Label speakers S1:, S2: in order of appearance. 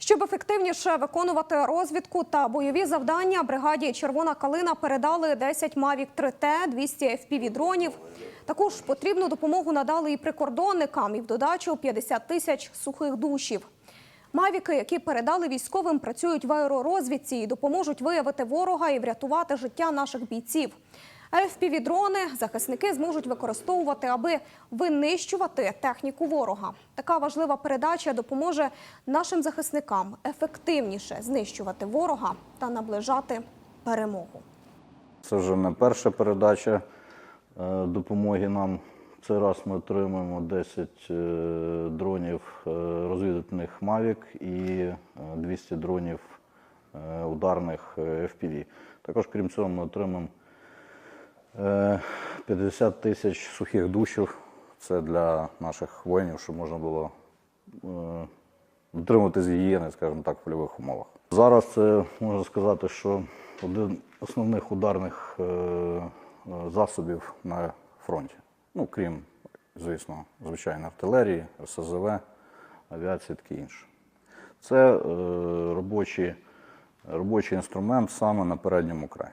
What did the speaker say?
S1: Щоб ефективніше виконувати розвідку та бойові завдання, бригаді Червона калина передали 10 Mavic 3T, 200 FPV-дронів. Також потрібну допомогу надали і прикордонникам, і в додачу 50 тисяч сухих душів. Мавіки, які передали військовим, працюють в аеророзвідці і допоможуть виявити ворога і врятувати життя наших бійців. FPV-дрони захисники зможуть використовувати, аби винищувати техніку ворога. Така важлива передача допоможе нашим захисникам ефективніше знищувати ворога та наближати перемогу.
S2: Це вже не перша передача е, допомоги нам. Цей раз ми отримуємо 10 е, дронів е, розвідувальних Mavic і е, 200 дронів ударних FPV. Також, крім цього, ми отримаємо 50 тисяч сухих душів. Це для наших воїнів, щоб можна було е, дотримуватись гігієни, скажімо так, в польових умовах. Зараз це можна сказати, що один з основних ударних е, е, засобів на фронті. Ну, крім, звісно, звичайно, артилерії, РСЗВ, авіації таке інше. Це е, робочий, робочий інструмент саме на передньому краї.